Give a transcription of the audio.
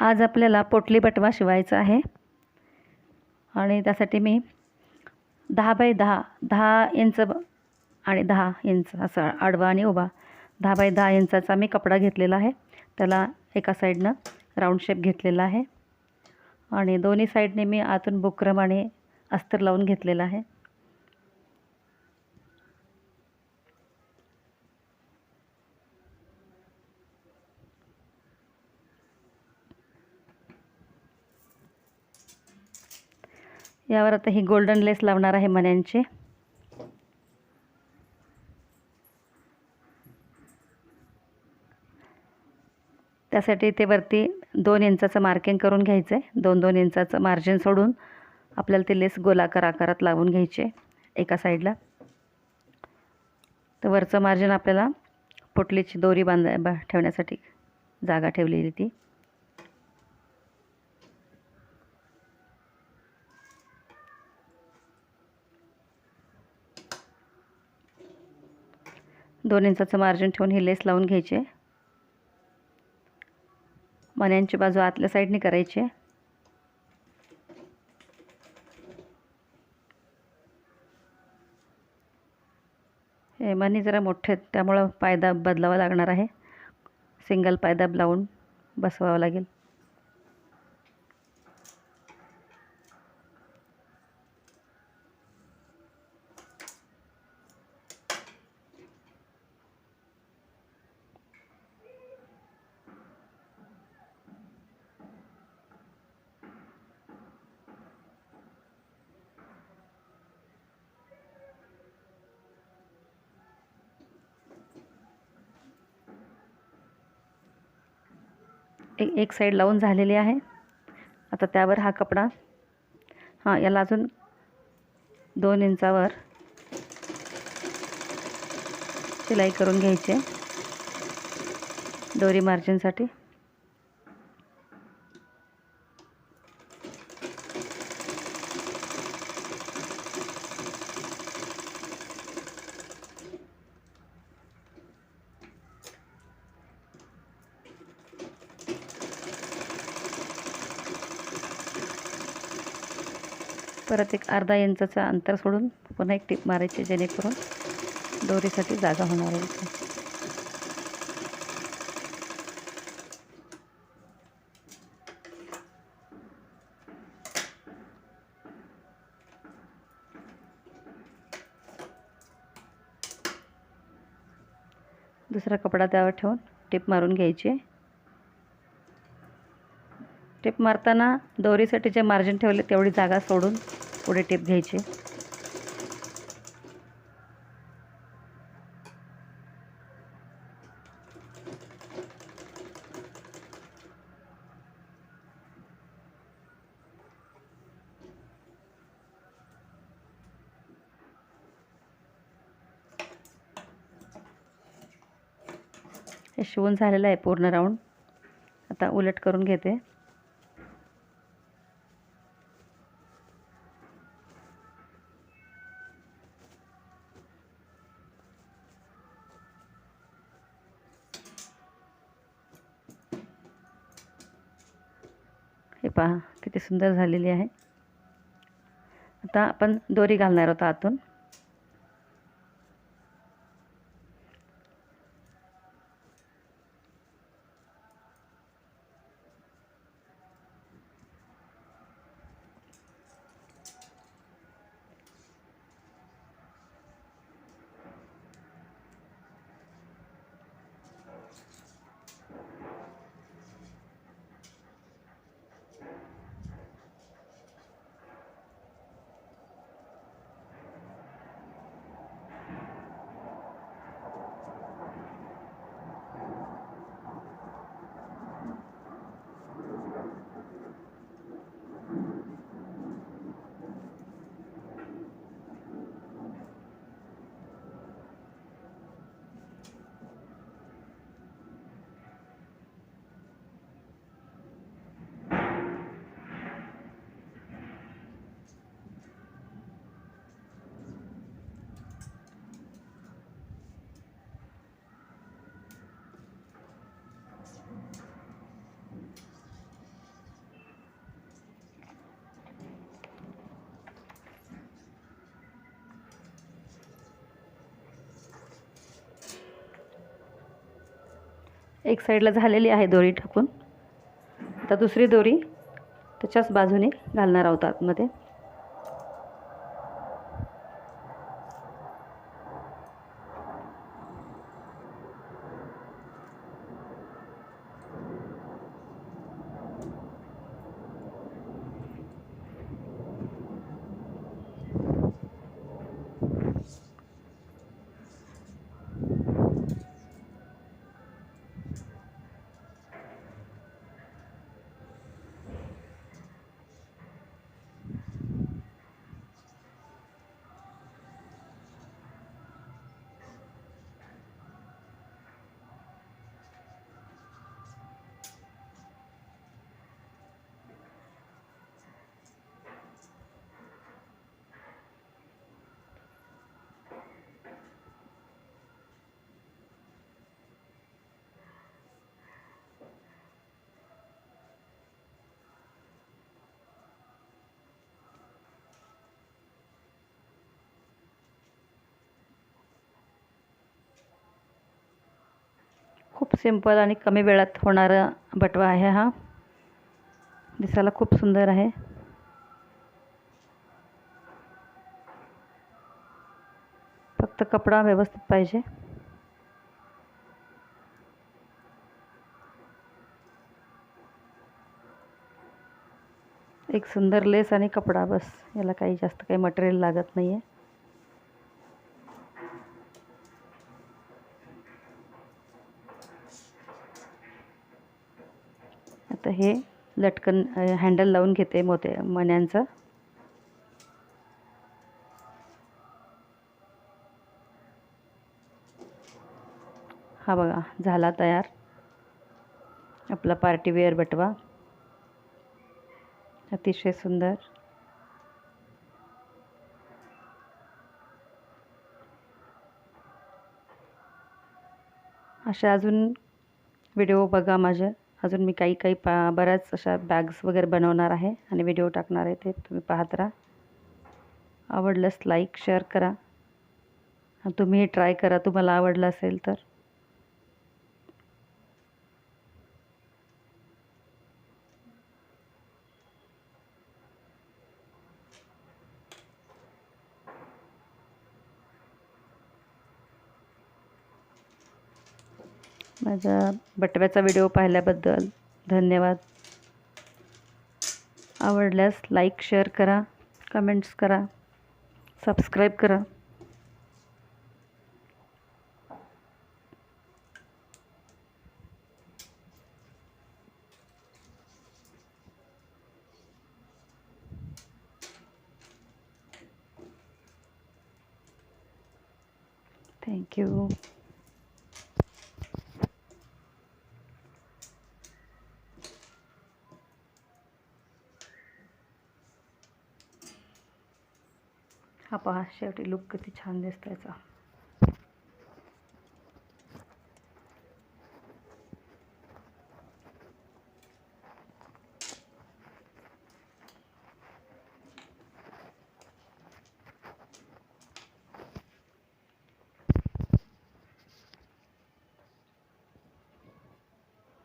आज आपल्याला पोटली बटवा शिवायचा आहे. आणि त्यासाठी मी दहा बाय दहा दहा इंच ब- आणि दहा इंच असा आडवा आणि उभा दहा बाय दहा इंचाचा मी कपडा घेतलेला आहे. त्याला एका साईडनं राऊंड शेप घेतलेला आहे. आणि दोन्ही साईडने मी आतून बुक्रम आणि अस्तर लावून घेतलेला आहे. यावर आता ही गोल्डन लेस लावणार आहे मण्यांची त्यासाठी ते वरती दोन इंचाचं मार्किंग करून घ्यायचं आहे दोन दोन इंचाचं मार्जिन सोडून आपल्याला ते लेस गोलाकार आकारात लावून घ्यायचे एका साईडला तर वरचं मार्जिन आपल्याला पोटलीची दोरी बांधा बा ठेवण्यासाठी जागा ठेवलेली ती. दोन इंचाचं मार्जिन ठेवून ही लेस लावून घ्यायची. मण्यांची बाजू आतल्या साईडने करायची. हे मणी जरा मोठे आहेत त्यामुळं पायदाब बदलावा लागणार आहे. सिंगल पायदाब लावून बसवावं लागेल. एक एक साईड लावून झालेली आहे. आता त्यावर हा कपडा. हां याला अजून दोन इंचावर शिलाई करून घ्यायची आहे. दोरी मार्जिनसाठी परत एक अर्धा इंचाचं अंतर सोडून पुन्हा एक टीप मारायची जेणेकरून दोरीसाठी जागा होणार आहे इथे. दुसरा कपडा त्यावर ठेवून टीप मारून घ्यायची टीप मारताना दोरीसाठी जे मार्जिन ठेवले तेवढी जागा सोडून पुढे टेप घ्यायची. हे शिवून झालेलं आहे पूर्ण राऊंड. आता उलट करून घेते. पहा किती सुंदर झालेली आहे. आता आपण दोरी घालणार आहोत आतून. एक साईडला झालेली आहे दोरी टाकून आता दुसरी दोरी त्याच्याच बाजूने घालणार आहोत आतमध्ये. खूप सिंपल आणि कमी वेळात होणारा बटवा आहे हा. दिसायला खूप सुंदर आहे. फक्त कपडा व्यवस्थित पाहिजे. एक सुंदर लेस आणि कपडा बस. याला काही जास्त काही मटेरियल लागत नाही आहे आता हे लटकन हँडल लावून घेते मोते मण्यांचं. हा बघा झाला तयार. आपला पार्टीवेअर बटवा. अतिशय सुंदर. अशा अजून व्हिडिओ बघा माझ्या अजून मी काही काही पा बऱ्याच अशा बॅग्स वगैरे बनवणार आहे आणि व्हिडिओ टाकणार आहे ते तुम्ही पाहत राहा. आवडल्यास लाईक शेअर करा. तुम्ही ट्राय करा तुम्हाला आवडलं असेल तर. माझा बटव्याचा व्हिडिओ पाहिल्याबद्दल धन्यवाद. आवडल्यास लाईक शेअर करा कमेंट्स करा सबस्क्राईब करा. थँक्यू पहा शेवटी लुक किती छान दिसतायचा याचा.